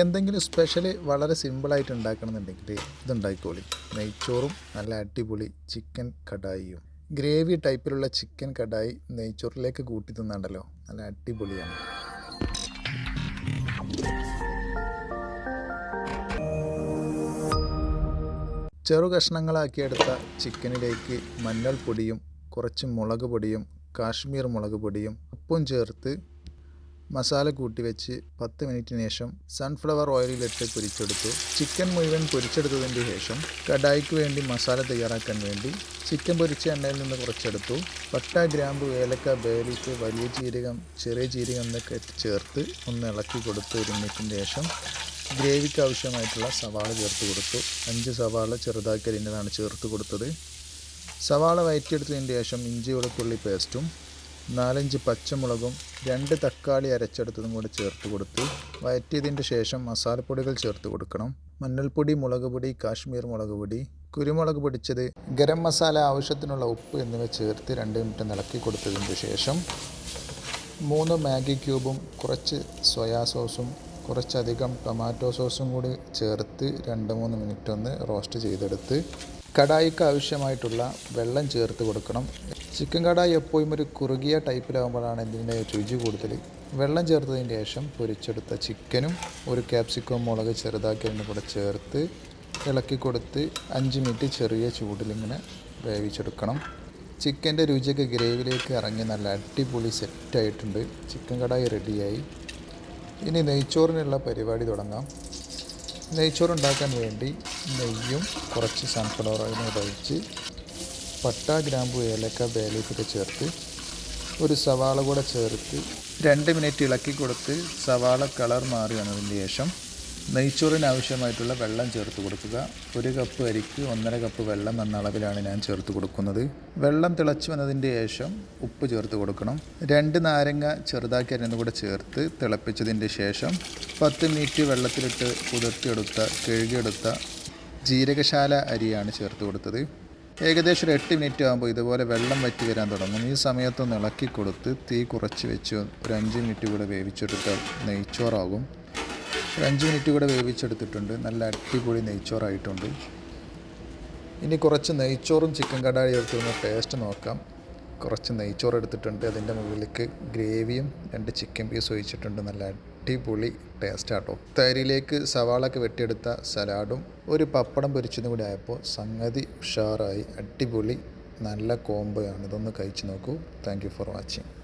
എന്തെങ്കിലും സ്പെഷ്യൽ വളരെ സിമ്പിളായിട്ട് ഉണ്ടാക്കണമെന്നുണ്ടെങ്കിൽ ഇതുണ്ടാക്കിക്കോളി. നെയ്ച്ചോറും നല്ല അടിപൊളി ചിക്കൻ കടായിയും. ഗ്രേവി ടൈപ്പിലുള്ള ചിക്കൻ കടായി നെയ്ച്ചോറിലേക്ക് കൂട്ടി തിന്നാണ്ടല്ലോ. നല്ല അടിപൊളിയാണ്. ചെറു കഷ്ണങ്ങളാക്കിയെടുത്ത ചിക്കനിലേക്ക് മഞ്ഞൾപ്പൊടിയും കുറച്ച് മുളക് പൊടിയും കാശ്മീർ മുളക് പൊടിയും ഉപ്പും ചേർത്ത് മസാല കൂട്ടി വെച്ച് പത്ത് മിനിറ്റിന് ശേഷം സൺഫ്ലവർ ഓയിലിലിട്ട് പൊരിച്ചെടുത്തു. ചിക്കൻ മുഴുവൻ പൊരിച്ചെടുത്തതിന് ശേഷം കടായിക്ക് വേണ്ടി മസാല തയ്യാറാക്കാൻ വേണ്ടി ചിക്കൻ പൊരിച്ച എണ്ണയിൽ നിന്ന് കുറച്ചെടുത്തു. പട്ട ഗ്രാമ്പു ഏലക്ക ബേലിക്ക് വലിയ ജീരകം ചെറിയ ജീരകം എന്നൊക്കെ ചേർത്ത് ഒന്ന് ഇളക്കി കൊടുത്ത് ഒരു മിനിറ്റിന് ശേഷം ഗ്രേവിക്ക് ആവശ്യമായിട്ടുള്ള സവാള ചേർത്ത് കൊടുത്തു. അഞ്ച് സവാള ചെറുതാക്കി അതിന്റെതാണ് ചേർത്ത് കൊടുത്തത്. സവാള വയറ്റിയെടുത്തതിന് ശേഷം ഇഞ്ചി വെളുത്തുള്ളി പേസ്റ്റും നാലഞ്ച് പച്ചമുളകും രണ്ട് തക്കാളി അരച്ചെടുത്തതും കൂടി ചേർത്ത് കൊടുത്ത്. വയറ്റിയതിന്റെ ശേഷം മസാലപ്പൊടികൾ ചേർത്ത് കൊടുക്കണം. മഞ്ഞൾപ്പൊടി മുളക് പൊടി കാശ്മീർ മുളക് പൊടി കുരുമുളക് പൊടിച്ചത് ഗരം മസാല ആവശ്യത്തിനുള്ള ഉപ്പ് എന്നിവ ചേർത്ത് രണ്ട് മിനിറ്റ് നിളക്കി കൊടുത്തതിന് ശേഷം മൂന്ന് മാഗി ക്യൂബും കുറച്ച് സോയാ സോസും കുറച്ചധികം ടൊമാറ്റോ സോസും കൂടി ചേർത്ത് രണ്ട് മൂന്ന് മിനിറ്റ് ഒന്ന് റോസ്റ്റ് ചെയ്തെടുത്ത് കടായിക്ക് ആവശ്യമായിട്ടുള്ള വെള്ളം ചേർത്ത് കൊടുക്കണം. ചിക്കൻ കടായി എപ്പോഴും ഒരു കുറുകിയ ടൈപ്പിലാകുമ്പോഴാണ് ഇതിന്റെ രുചി കൂടുതൽ. വെള്ളം ചേർത്തതിന് ശേഷം പൊരിച്ചെടുത്ത ചിക്കനും ഒരു ക്യാപ്സിക്കം മുളക് ചെറുതാക്കി അതിന്റെ കൂടെ ചേർത്ത് ഇളക്കി കൊടുത്ത് അഞ്ച് മിനിറ്റ് ചെറിയ ചൂടിലിങ്ങനെ വേവിച്ചെടുക്കണം. ചിക്കന്റെ രുചിയൊക്കെ ഗ്രേവിയിലേക്ക് ഇറങ്ങി നല്ല അടിപൊളി സെറ്റായിട്ടുണ്ട് ചിക്കൻ കടായി റെഡിയായി ഇനി നെയ്ച്ചോറിനുള്ള പരിപാടി തുടങ്ങാം. നെയ്ച്ചോറുണ്ടാക്കാൻ വേണ്ടി നെയ്യും കുറച്ച് സൺഫ്ലവർ ഓയിലും ഒഴിച്ച് പട്ട ഗ്രാമ്പു ഏലക്ക ബേലീഫൊക്കെ ചേർത്ത് ഒരു സവാള കൂടെ ചേർത്ത് രണ്ട് മിനിറ്റ് ഇളക്കി കൊടുത്ത് സവാള കളർ മാറി വന്നതിന് ശേഷം നെയ്ച്ചോറിന് ആവശ്യമായിട്ടുള്ള വെള്ളം ചേർത്ത് കൊടുക്കുക. ഒരു കപ്പ് അരിക്ക് ഒന്നര കപ്പ് വെള്ളം എന്ന അളവിലാണ് ഞാൻ ചേർത്ത് കൊടുക്കുന്നത്. വെള്ളം തിളച്ച് വന്നതിന്റെ ശേഷം ഉപ്പ് ചേർത്ത് കൊടുക്കണം. രണ്ട് നാരങ്ങ ചെറുതാക്കി അരിഞ്ഞത് കൂടെ ചേർത്ത് തിളപ്പിച്ചതിന്റെ ശേഷം പത്ത് മിനിറ്റ് വെള്ളത്തിലിട്ട് കുതിർത്തിയെടുത്ത കഴുകിയെടുത്ത ജീരകശാല അരിയാണ് ചേർത്ത് കൊടുത്തത്. ഏകദേശം ഒരു എട്ട് മിനിറ്റ് ആകുമ്പോൾ ഇതുപോലെ വെള്ളം വറ്റി വരാൻ തുടങ്ങും. ഈ സമയത്തൊന്ന് ഇളക്കി കൊടുത്ത് തീ കുറച്ച് വെച്ച് ഒരു അഞ്ച് മിനിറ്റ് കൂടെ വേവിച്ചെടുത്താൽ നെയ്ച്ചോറാകും. ഒരു അഞ്ച് മിനിറ്റ് കൂടെ വേവിച്ചെടുത്തിട്ടുണ്ട്. നല്ല അടിപൊളി നെയ്ച്ചോറായിട്ടുണ്ട്. ഇനി കുറച്ച് നെയ്ച്ചോറും ചിക്കൻ കടായി ചേർത്തുന്ന ടേസ്റ്റ് നോക്കാം. കുറച്ച് നെയ്ച്ചോറ് എടുത്തിട്ടുണ്ട്. അതിന്റെ മുകളിലേക്ക് ഗ്രേവിയും രണ്ട് ചിക്കൻ പീസ് ഒഴിച്ചിട്ടുണ്ട്. നല്ല അടിപൊളി ടേസ്റ്റ് ആട്ടോ തൈരിലേക്ക് സവാളൊക്കെ വെട്ടിയെടുത്ത സലാഡും ഒരു പപ്പടം പൊരിച്ചതും കൂടി ആയപ്പോൾ സംഗതി ഉഷാറായി. അടിപൊളി നല്ല കോംബോയാണ് ഇതൊന്ന് കഴിച്ച് നോക്കൂ. Thank for watching